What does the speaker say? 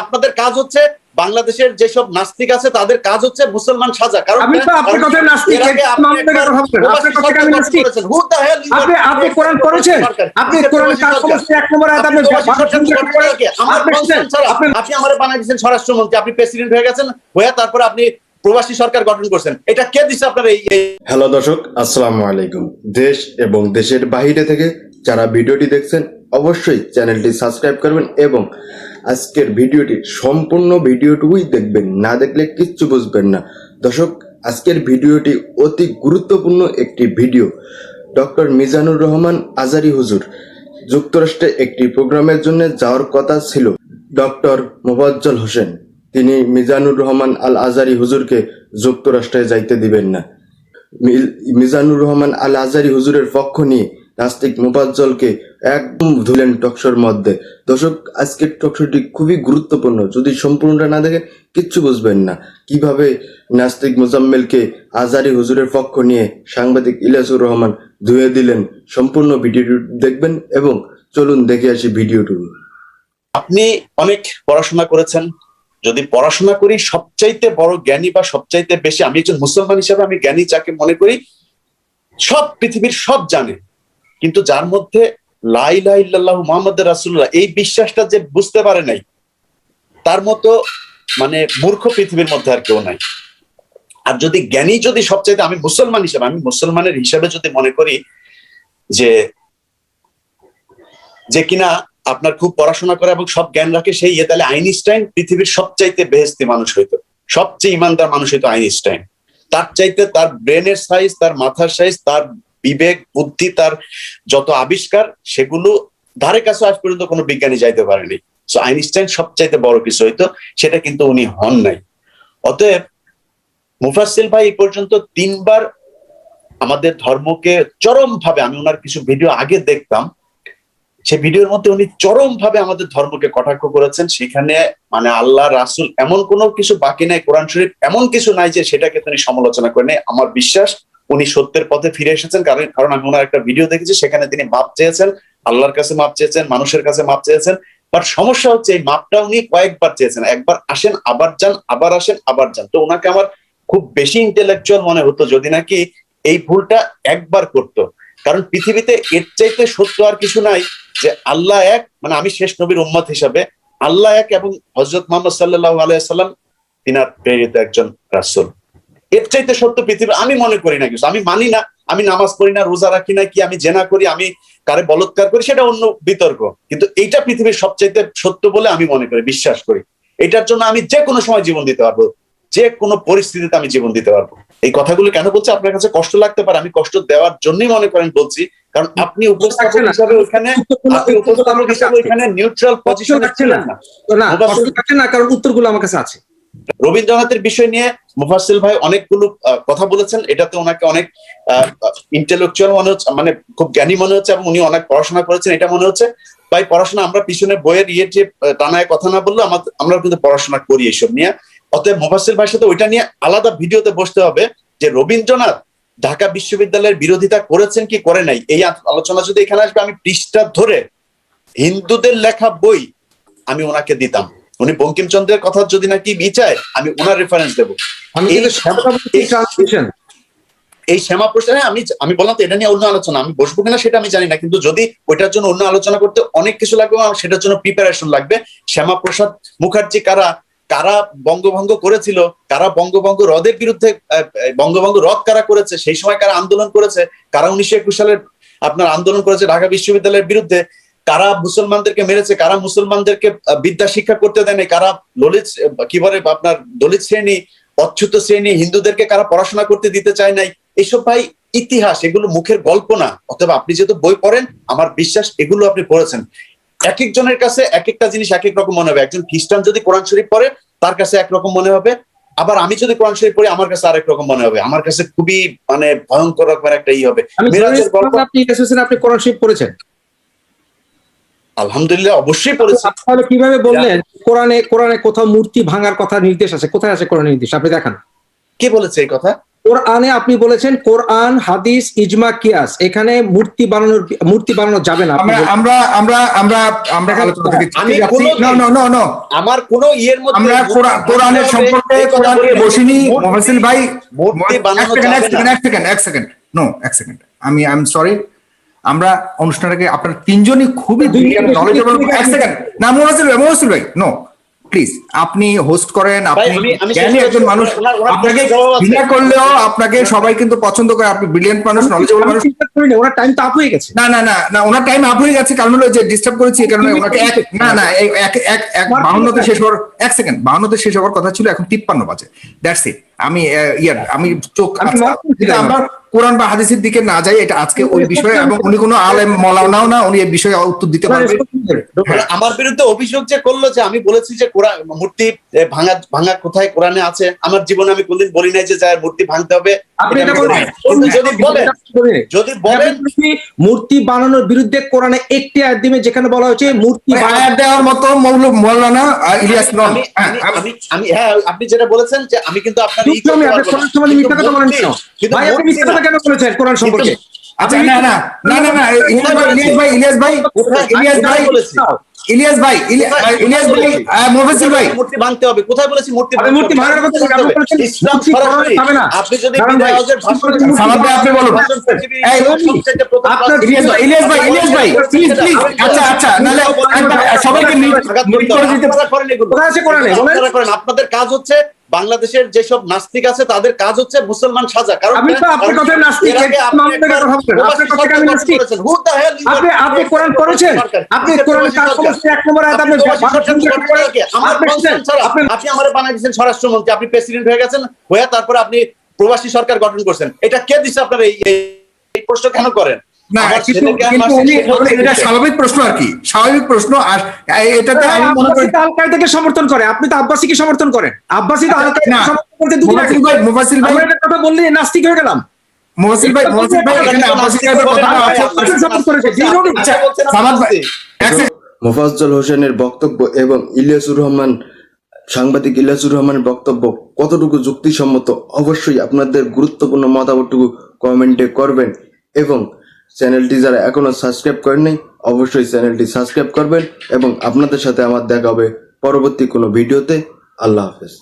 আপনাদের কাজ হচ্ছে বাংলাদেশের যেসব নাস্তিক আছে তাদের কাজ হচ্ছে মুসলমান সাজা। কারণ আমি তো আপনার কথায় নাস্তিক, আপনি আপনার কথা আমি নাস্তিক। কোরআন পড়েছেন কোরআন কাজ এক নম্বর আয়াত আমার বানাই দিয়েছেন স্বরাষ্ট্রমন্ত্রী। প্রেসিডেন্ট হয়ে গেছেন হয়ে তারপরে আপনি প্রবাসী সরকার গঠন করছেন। এটা কে দিচ্ছে আপনার এই এই হ্যালো দর্শক আসসালামু আলাইকুম। দেশ এবং দেশের বাইরে থেকে যারা ভিডিওটি দেখছেন অবশ্যই চ্যানেলটি সাবস্ক্রাইব করবেন এবং আজকের ভিডিওটি সম্পূর্ণ ভিডিওটুকুই দেখবেন, না দেখলে কিচ্ছু বুঝবেন না। দর্শক, আজকের ভিডিওটি অতি গুরুত্বপূর্ণ একটি ভিডিও। ডক্টর মিজানুর রহমান আজারি হুজুর, যুক্তরাষ্ট্রে একটি প্রোগ্রামের জন্য যাওয়ার কথা ছিল। ডক্টর মোবাজ্জল হোসেন, তিনি মিজানুর রহমান আল আজারি হুজুরকে যুক্তরাষ্ট্রে যাইতে দিবেন না। মিজানুর রহমান আল আজারি হুজুরের পক্ষ নিয়ে নাস্তিক মোবাজ্জলকে একদম ধুলেন টকশোর মধ্যে। দর্শক, আজকের টকশোটি খুবই গুরুত্বপূর্ণ। যদি সম্পূর্ণটা না দেখে, কিচ্ছু বুঝবেন না। কীভাবে নাস্তিক মোজাম্মেলকে আজারি হুজুরের পক্ষ নিয়ে সাংবাদিক ইলিয়াসুর রহমান ধুয়ে দিলেন সম্পূর্ণ ভিডিওটি দেখবেন এবং চলুন দেখে আসি ভিডিওটুকু আপনি অনেক পড়াশোনা করেছেন। যদি পড়াশোনা করি, সবচাইতে বড় জ্ঞানী বা সবচাইতে বেশি আমি একজন মুসলমান হিসেবে আমি জ্ঞানী যাকে মনে করি, সব পৃথিবীর সব জানে। কিন্তু যার মধ্যে লাইলা ইল্লাল্লাহ মোহাম্মদ রাসুল্লাহ এই বিশ্বাসটা যে বুঝতে পারে নাই, তার মতো মানে মূর্খ পৃথিবীর মধ্যে আর কেউ নাই। আর যদি জ্ঞানী যদি সবচাইতে, আমি মুসলমান হিসেবে, আমি মুসলমানের হিসেবে যদি মনে করি যে যে কিনা আপনার খুব পড়াশোনা করে এবং সব জ্ঞান রাখে, সেই ইয়ে তাহলে আইনস্টাইন পৃথিবীর সবচাইতে বেহেস্তি মানুষ হইতো। সবচেয়ে ইমানদার মানুষ হইতো আইনস্টাইন। তার চাইতে তার ব্রেনের সাইজ, তার মাথার সাইজ, তার বিবেক, বুদ্ধি, তার যত আবিষ্কার, সেগুলো ধারে কাছে আজ পর্যন্ত কোনো বিজ্ঞানী যাইতে পারেনি। সো আইনস্টাইন সবচাইতে বড় কিছু হইতো, সেটা কিন্তু উনি হন নাই। অতএব মুফাসিল ভাই এই পর্যন্ত তিনবার আমাদের ধর্মকে চরম ভাবে আমি ওনার কিছু ভিডিও আগে দেখতাম, সে ভিডিওর মধ্যে উনি চরম ভাবে আমাদের ধর্মকে কটাক্ষ করেছেন। সেখানে মানে আল্লাহ, রাসুল এমন কোনো কিছু বাকি নাই, কোরআন শরীফ এমন কিছু নাই যে সেটাকে তিনি সমালোচনা করেন আমার বিশ্বাস উনি সত্যের পথে ফিরে এসেছেন। কারণ কারণ আমি ওনার একটা ভিডিও দেখেছি, সেখানে তিনি মাপ চেয়েছেন, আল্লাহর কাছে মাপ চেয়েছেন, মানুষের কাছে মাপ চেয়েছেন। বাট সমস্যা হচ্ছে এই মাপটা উনি কয়েকবার চেয়েছেন। একবার আসেন, আবার যান, আবার আসেন, আবার যান। তো ওনাকে আমার খুব বেশি ইন্টেলেকচুয়াল মনে হতো যদি নাকি এই ভুলটা একবার করতো। কারণ পৃথিবীতে এর চাইতে সত্য আর কিছু নাই যে আল্লাহ এক মানে আমি শেষ নবীর উম্মত হিসাবে আল্লাহ এক এবং হজরত মোহাম্মদ সাল্লাহ আলাইসাল্লাম তিনার প্রেরিত একজন রাসূল। এর চাইতে সত্য পৃথিবী আমি মনে করি না কিছু। আমি মানি না আমি নামাজ পড়ি না রোজা রাখি না কি আমি জেনা করি আমি কারে বলৎকার করি সেটা অন্য বিতর্ক। কিন্তু এইটা পৃথিবীর সবচাইতে সত্য বলে আমি মনে করি বিশ্বাস করি। এটার জন্য আমি যে কোনো সময় জীবন দিতে পারব যে কোনো পরিস্থিতিতে আমি জীবন দিতে পারব। এই কথাগুলো কেন বলছি? আপনার কাছে কষ্ট লাগতে পারে আমি কষ্ট দেওয়ার জন্যই মনে করেন বলছি কারণ আপনি উপস্থাপক হিসাবে ওখানে আপনি উপস্থাপক হিসাবে ওইখানে নিউট্রাল পজিশনে না। না কারণ উত্তরগুলো আমার কাছে আছে। রবীন্দ্রনাথের বিষয় নিয়ে মুফাসিল ভাই অনেকগুলো কথা বলেছেন। এটাতে ওনাকে অনেক ইন্টেলেকচুয়াল মনে হচ্ছে মানে খুব জ্ঞানী মনে হচ্ছে এবং উনি অনেক পড়াশোনা করেছেন, এটা মনে হচ্ছে। ভাই, পড়াশোনা আমরা পিছনে বইয়ের ইয়ে যে টানায় কথা না বলল আমরা কিন্তু পড়াশোনা করি এইসব নিয়ে। অতএব মুফাসিল ভাইয়ের সাথে ওইটা নিয়ে আলাদা ভিডিওতে বসতে হবে যে রবীন্দ্রনাথ ঢাকা বিশ্ববিদ্যালয়ের বিরোধিতা করেছেন কি করে নাই? এই আলোচনা যদি এখানে আসবে, আমি পৃষ্ঠা ধরে হিন্দুদের লেখা বই আমি ওনাকে দিতাম। উনি বঙ্কিমচন্দ্রের কথা যদি নাকি বিচায় আমি ওনার রেফারেন্স দেবো। এই শ্যামা- শ্যামা প্রশ্নে আমি আমি বললাম তো এটা নিয়ে অন্য আলোচনা আমি বসবো কিনা সেটা আমি জানি না কিন্তু যদি ওইটার জন্য অন্য আলোচনা করতে অনেক কিছু লাগবে সেটার জন্য প্রিপারেশন লাগবে। শ্যামা প্রসাদ মুখার্জি কারা কারা বঙ্গভঙ্গ করেছিল কারা বঙ্গভঙ্গ হ্রদের বিরুদ্ধে বঙ্গভঙ্গ হ্রদ কারা করেছে সেই সময় কারা আন্দোলন করেছে কারা উনিশশো একুশ সালের আপনার আন্দোলন করেছে ঢাকা বিশ্ববিদ্যালয়ের বিরুদ্ধে কারা মুসলমানদেরকে মেরেছে কারা মুসলমানদেরকে বিদ্যা শিক্ষা করতে দেয়নি কারা ললিত কি বলে আপনার দলিত শ্রেণি অচ্যুত শ্রেণি হিন্দুদেরকে কারা পড়াশোনা করতে দিতে চায় নাই এইসব ভাই ইতিহাস এগুলো মুখের গল্প না। অথবা আপনি যেহেতু বই পড়েন আমার বিশ্বাস এগুলো আপনি পড়েছেন। এক একজনের কাছে এক একটা জিনিস এক এক রকম মনে হবে। একজন খ্রিস্টান যদি কোরআন শরীফ পড়ে তার কাছে একরকম মনে হবে। আবার আমি যদি কোরআন শরীফ পড়ি আমার কাছে আরেক রকম মনে হবে। আমার কাছে খুবই মানে ভয়ঙ্কর রকমের একটা ই হবে। গল্প আপনি কোরআন শরীফ পড়েছেন। আলহামদুলিল্লাহ অবশ্যই পড়েছি। তাহলে কীভাবে বললেন কোরআনে কোরআনে কোথাও মূর্তি ভাঙার কথা নির্দেশ আছে? কোথায় আছে কোরআন নির্দেশ? আপনি দেখান। কে বলেছে এই কথা? কোরআনে আপনি বলেছেন কোরআন হাদিস ইজমা কিয়াস। এখানে মূর্তি বানানোর মূর্তি বানানো যাবে না। আমরা। আমরা আমরা আমরা আমরা আলোচনা থেকে আমি কোনোদিন- নো নো নো নো আমার কোন ইয়ের মধ্যে আমরা কোরআন- কোরআনের সম্পর্কে কথা কোরআন বলি নিয়ে বসিনি। মূর্তি- ভাই মূর্তি এক বানানো সেকেন্ড এক যাবে সেকেন্ড না এক সেকেন্ড এক সেকেন্ড। নো এক সেকেন্ড। আমি আই এম সরি আমরা অনুষ্ঠানটাকে আপনার তিনজনই খুবই এক সেকেন্ড না মোহাসিল ভাই মোহাসিল ভাই নো প্লিজ আপনি হোস্ট করেন আপনি জ্ঞানী শেষ একজন মানুষ। আপনাকে ঘৃণা করলেও আপনাকে সবাই কিন্তু পছন্দ করে আপনি ব্রিলিয়েন্ট মানুষ নলেজেবল মানুষ। ওনার টাইম তো আপ হয়ে গেছে। না না না না ওনার টাইম আপ হয়ে গেছে কারণ হলো যে ডিস্টার্ব করেছি এই কারণে ওনাকে এক না না এক এক এক বাউন্নতে শেষ হওয়ার এক সেকেন্ড বাউন্নতে শেষ হওয়ার কথা ছিল এখন তিপ্পান্ন বাজে। দ্যাটস ইট আমি ইয়ার আমি চোখ আমি আচ্ছা, মনে। আমরা কোরআন বা হাদিসের দিকে না যাই এটা আজকে ওই বিষয়ে এবং উনি কোনো আলেম মলানাও না উনি এই বিষয়ে উত্তর দিতে পারবেন হ্যাঁ। আমার বিরুদ্ধে অভিযোগ যে করল যে আমি বলেছি যে কোরআন মূর্তি ভাঙা ভাঙা কোথায় কোরআনে আছে। আমার জীবনে আমি কোনদিন বলি নাই যে যায় মূর্তি ভাঙতে হবে। যদি বলেন যদি বলেন মূর্তি বানানোর বিরুদ্ধে কোরআনে একটি আয়াত দিবে যেখানে বলা হয়েছে মূর্তি দেওয়ার মতো মৌল মৌলানা ইলিয়াস নন। আমি হ্যাঁ, আমি- আমি- হ্যাঁ আপনি যেটা বলেছেন যে আমি কিন্তু আপনার মিথ্যা কিন্তু কথা বলেন কেন? কোরআন সম্পর্কে? আচ্ছা না না না না না ইলিয়াস ভাই ইলিয়াস ভাই ইলিয়াস ভাই ইলিয়াস ভাই ইলিয়াস ভাই ইলি- কোথায়- ভাই কোথায় বলেছি? আহ, মোফাজ্জল ভাই মূর্তি ভাঙতে হবে কোথায় বলেছি মূর্তি আমি মূর্তি ভাঙার কথা বলছি, আপনি বলেছেন ইসলাম সরাসরি ভাঙা না। আপনি যদি কারণ বিদায় ভাই, হজের ভাষণ মূর্তি আপনি বলুন। এই, আপনার ইলিয়াস ভাই ইলিয়াস ভাই ইলিয়াস ভাই প্লিজ প্লিজ আচ্ছা আচ্ছা নাহলে সবাইকে মিট মিট করে দিতে আপনারা এগুলো। কোথায় আছে কোরআনে? বলেন। আপনারা করেন। আপনাদের কাজ হচ্ছে বাংলাদেশের যেসব নাস্তিক আছে তাদের কাজ হচ্ছে মুসলমান সাজা। কারণ আমি তো আপনার কথায় নাস্তিক, এর আপনি কথা আমি নাস্তিক। কোরআন পড়েছেন? কোরআন এক নম্বর আয়াত আমার আপনি consent আপনি আপনি বানাই দিয়েছেন স্বরাষ্ট্রমন্ত্রী আপনি প্রেসিডেন্ট হয়ে গেছেন হয়ে তারপরে আপনি প্রবাসী সরকার গঠন করছেন। এটা কে দিচ্ছে আপনার এই প্রশ্ন কেন করেন? না এটা স্বাভাবিক প্রশ্ন আর কি। স্বাভাবিক প্রশ্ন আর এটাতে আমি মনে করি আল কায়দাকে সমর্থন করে। আপনি তো আব্বাসিকে সমর্থন করেন। আব্বাসি তো আল না। সমর্থন করতে দুদিন আগে। মুফাসিল ভাই মুফাসিল ভাই আমরা এটা কথা বললে নাস্তিক হয়ে গেলাম। মুফাসিল ভাই মুফাসিল ভাই এখানে আব্বাসি সাহেবের কথাটা আছে আব্বাসি করেছে। যে রবি আচ্ছা সামাদ ভাই মোফাজ্জল হোসেনের বক্তব্য এবং ইলিয়াসুর রহমান সাংবাদিক ইলিয়াসুর রহমানের বক্তব্য কতটুকু যুক্তিসম্মত? অবশ্যই আপনাদের গুরুত্বপূর্ণ মতামতটুকু কমেন্টে করবেন এবং চ্যানেলটি যারা এখনও সাবস্ক্রাইব করেননি, অবশ্যই চ্যানেলটি সাবস্ক্রাইব করবেন এবং আপনাদের সাথে আমার দেখা হবে পরবর্তী কোনো ভিডিওতে। আল্লাহ হাফেজ।